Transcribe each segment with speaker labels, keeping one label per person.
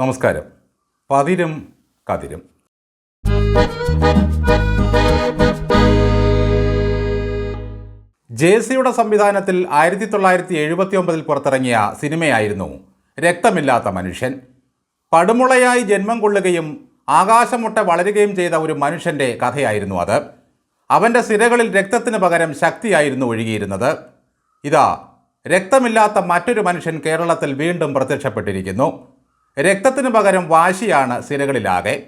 Speaker 1: നമസ്കാരം. പതിരും കതിരും. ജെ സിയുടെ സംവിധാനത്തിൽ ആയിരത്തി തൊള്ളായിരത്തി എഴുപത്തി ഒമ്പതിൽ പുറത്തിറങ്ങിയ സിനിമയായിരുന്നു രക്തമില്ലാത്ത മനുഷ്യൻ. പടുമുളയായി ജന്മം കൊള്ളുകയും ആകാശമുട്ട വളരുകയും ചെയ്ത ഒരു മനുഷ്യന്റെ കഥയായിരുന്നു അത്. അവന്റെ സിരകളിൽ രക്തത്തിന് പകരം ശക്തിയായിരുന്നു ഒഴുകിയിരുന്നത്. ഇതാ രക്തമില്ലാത്ത മറ്റൊരു മനുഷ്യൻ കേരളത്തിൽ വീണ്ടും പ്രത്യക്ഷപ്പെട്ടിരിക്കുന്നു. രക്തത്തിന് പകരം വാശിയാണ് സിരകളിലാകെ.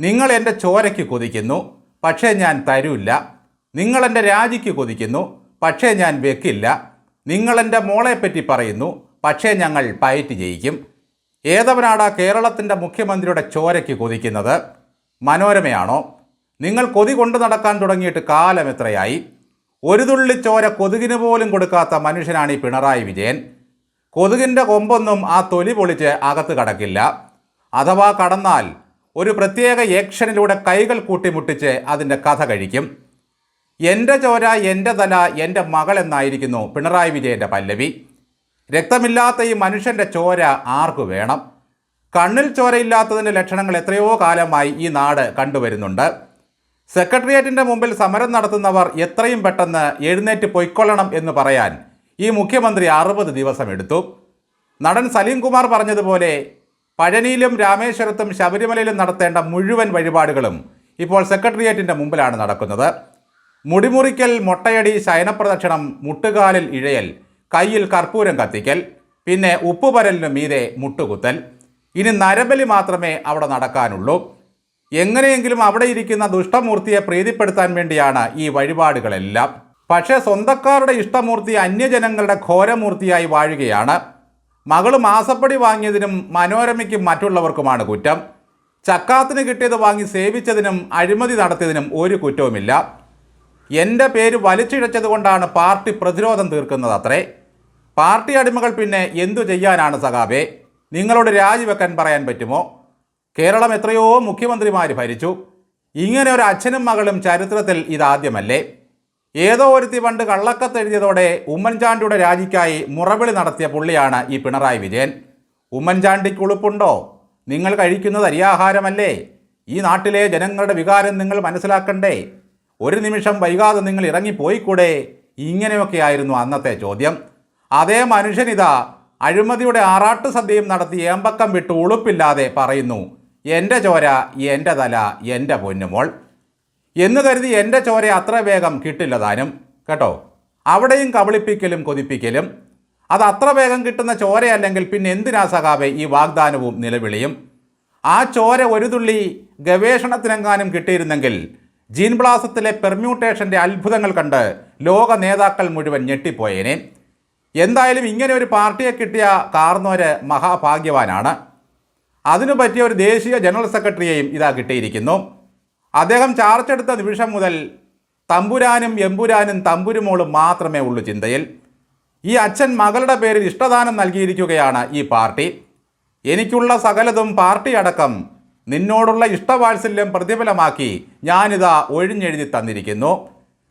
Speaker 1: നിങ്ങൾ എന്റെ ചോരയ്ക്ക് കൊതിക്കുന്നു പക്ഷേ ഞാൻ തരൂല്ല. നിങ്ങൾ എന്റെ രാജിക്ക് കൊതിക്കുന്നു പക്ഷേ ഞാൻ വെക്കില്ല. നിങ്ങൾ എന്റെ മോളെപ്പറ്റി പറയുന്നു പക്ഷേ ഞങ്ങൾ പയറ്റ് ജയിക്കും. ഏതവനാടാ കേരളത്തിന്റെ മുഖ്യമന്ത്രിയുടെ ചോരയ്ക്ക് കൊതിക്കുന്നത്? മനോരമയാണോ? നിങ്ങൾ കൊതി കൊണ്ടു നടക്കാൻ തുടങ്ങിയിട്ട് കാലം എത്രയായി? ഒരു തുള്ളി ചോര കൊതുകിന് പോലും കൊടുക്കാത്ത മനുഷ്യനാണ് ഈ പിണറായി വിജയൻ. കൊതുകിന്റെ കൊമ്പൊന്നും ആ തൊലി പൊളിച്ച് അകത്ത് കടക്കില്ല. അഥവാ കടന്നാൽ ഒരു പ്രത്യേക ഏക്ഷനിലൂടെ കൈകൾ കൂട്ടിമുട്ടിച്ച് അതിന്റെ കഥ കഴിക്കും. എന്റെ ചോര എന്റെ തല എന്റെ മകൾ എന്നായിരിക്കുന്നു പിണറായി വിജയന്റെ പല്ലവി. രക്തമില്ലാത്ത ഈ മനുഷ്യന്റെ ചോര ആർക്കു വേണം? കണ്ണിൽ ചോരയില്ലാത്തതിന്റെ ലക്ഷണങ്ങൾ എത്രയോ കാലമായി ഈ നാട് കണ്ടുവരുന്നുണ്ട്. സെക്രട്ടേറിയറ്റിന്റെ മുമ്പിൽ സമരം നടത്തുന്നവർ എത്രയും പെട്ടെന്ന് എഴുന്നേറ്റ് പൊയ്ക്കൊള്ളണം എന്ന് പറയാൻ ഈ മുഖ്യമന്ത്രി അറുപത് ദിവസം എടുത്തു നടൻ സലീം കുമാർ പറഞ്ഞതുപോലെ പഴനിയിലും രാമേശ്വരത്തും ശബരിമലയിലും നടത്തേണ്ട മുഴുവൻ വഴിപാടുകളും ഇപ്പോൾ സെക്രട്ടേറിയറ്റിന്റെ മുമ്പിലാണ് നടക്കുന്നത്. മുടിമുറിക്കൽ മൊട്ടയടി ശയനപ്രദക്ഷിണം മുട്ടുകാലിൽ ഇഴയൽ കയ്യിൽ കർപ്പൂരം കത്തിക്കൽ പിന്നെ ഉപ്പുപരലിന് മീതെ മുട്ടുകുത്തൽ. ഇനി നരബലി മാത്രമേ അവിടെ നടക്കാനുള്ളൂ. എങ്ങനെയെങ്കിലും അവിടെ ഇരിക്കുന്ന ദുഷ്ടമൂർത്തിയെ പ്രീതിപ്പെടുത്താൻ വേണ്ടിയാണ് ഈ വഴിപാടുകളെല്ലാം. പക്ഷേ സ്വന്തക്കാരുടെ ഇഷ്ടമൂർത്തി അന്യജനങ്ങളുടെ ഘോരമൂർത്തിയായി വാഴുകയാണ്. മകൾ മാസപ്പടി വാങ്ങിയതിനും മനോരമയ്ക്കും മറ്റുള്ളവർക്കുമാണ് കുറ്റം. ചക്കാത്തിന് കിട്ടിയത് വാങ്ങി സേവിച്ചതിനും അഴിമതി നടത്തിയതിനും ഒരു കുറ്റവുമില്ല. എന്റെ പേര് വലിച്ചിഴച്ചതുകൊണ്ടാണ് പാർട്ടി പ്രതിരോധം തീർക്കുന്നത് അത്രേ. പാർട്ടി അടിമകൾ പിന്നെ എന്തു ചെയ്യാനാണ് സഖാബേ നിങ്ങളോട് രാജിവെക്കാൻ പറയാൻ പറ്റുമോ? കേരളം എത്രയോ മുഖ്യമന്ത്രിമാർ ഭരിച്ചു. ഇങ്ങനെ ഒരു അച്ഛനും മകളും ചരിത്രത്തിൽ ഇതാദ്യമല്ലേ? ഏതോ ഒരുത്തി പണ്ട് കള്ളക്കത്തെഴുതിയതോടെ ഉമ്മൻചാണ്ടിയുടെ രാജിക്കായി മുറവിളി നടത്തിയ പുള്ളിയാണ് ഈ പിണറായി വിജയൻ. ഉമ്മൻചാണ്ടിക്ക് ഉളുപ്പുണ്ടോ? നിങ്ങൾ കഴിക്കുന്നത് അരിയാഹാരമല്ലേ ഈ നാട്ടിലെ ജനങ്ങളുടെ വികാരം നിങ്ങൾ മനസ്സിലാക്കണ്ടേ? ഒരു നിമിഷം വൈകാതെ നിങ്ങൾ ഇറങ്ങിപ്പോയിക്കൂടെ? ഇങ്ങനെയൊക്കെയായിരുന്നു അന്നത്തെ ചോദ്യം. അതേ മനുഷ്യനിതാ അഴിമതിയുടെ ആറാട്ട് സദ്യയും നടത്തി ഏമ്പക്കം വിട്ട് ഉളുപ്പില്ലാതെ പറയുന്നു എന്റെ ചോര എന്റെ തല എന്റെ പൊന്നുമോൾ. എന്ന് കരുതി എന്റെ ചോര അത്ര വേഗം കിട്ടില്ല താനും. കേട്ടോ? അവിടെയും കബളിപ്പിക്കലും കൊതിപ്പിക്കലും. അത് അത്ര വേഗം കിട്ടുന്ന ചോരയല്ലെങ്കിൽ പിന്നെ എന്തിനാ സഖാവെ ഈ വാഗ്ദാനവും നിലവിളിയും? ആ ചോര ഒരു തുള്ളി ഗവേഷണത്തിനെങ്ങാനും കിട്ടിയിരുന്നെങ്കിൽ ജീൻ ബ്ലാസത്തിലെ പെർമ്യൂട്ടേഷന്റെ അത്ഭുതങ്ങൾ കണ്ട് ലോക നേതാക്കൾ മുഴുവൻ ഞെട്ടിപ്പോയേനെ. എന്തായാലും ഇങ്ങനെ ഒരു പാർട്ടിയെ കിട്ടിയ കാർന്നോര് മഹാഭാഗ്യവാനാണ്. അതിനു പറ്റിയ ഒരു ദേശീയ ജനറൽ സെക്രട്ടറിയെയും ഇതാ കിട്ടിയിരിക്കുന്നു. അദ്ദേഹം ചാർജ് നിമിഷം മുതൽ തമ്പുരാനും എമ്പുരാനും തമ്പുരുമോളും മാത്രമേ ഉള്ളൂ ചിന്തയിൽ. ഈ അച്ഛൻ മകളുടെ പേരിൽ ഇഷ്ടദാനം നൽകിയിരിക്കുകയാണ് ഈ പാർട്ടി. എനിക്കുള്ള സകലതും പാർട്ടി അടക്കം നിന്നോടുള്ള ഇഷ്ടവാത്സല്യം പ്രതിഫലമാക്കി ഞാനിതാ ഒഴിഞ്ഞെഴുതി തന്നിരിക്കുന്നു.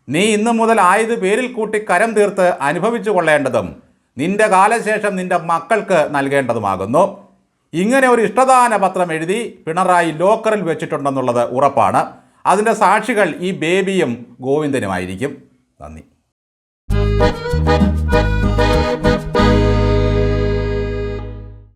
Speaker 1: നീ ഇന്നു മുതൽ ആയത് പേരിൽ കൂട്ടി കരം തീർത്ത് അനുഭവിച്ചു കൊള്ളേണ്ടതും നിന്റെ കാലശേഷം നിന്റെ മക്കൾക്ക് നൽകേണ്ടതുമാകുന്നു. ഇങ്ങനെ ഒരു ഇഷ്ടദാന പത്രം എഴുതി പിണറായി ലോക്കറിൽ വെച്ചിട്ടുണ്ടെന്നുള്ളത് ഉറപ്പാണ്. അതിന്റെ സാക്ഷികൾ ഈ ബേബിയും ഗോവിന്ദനുമായിരിക്കും. നന്ദി.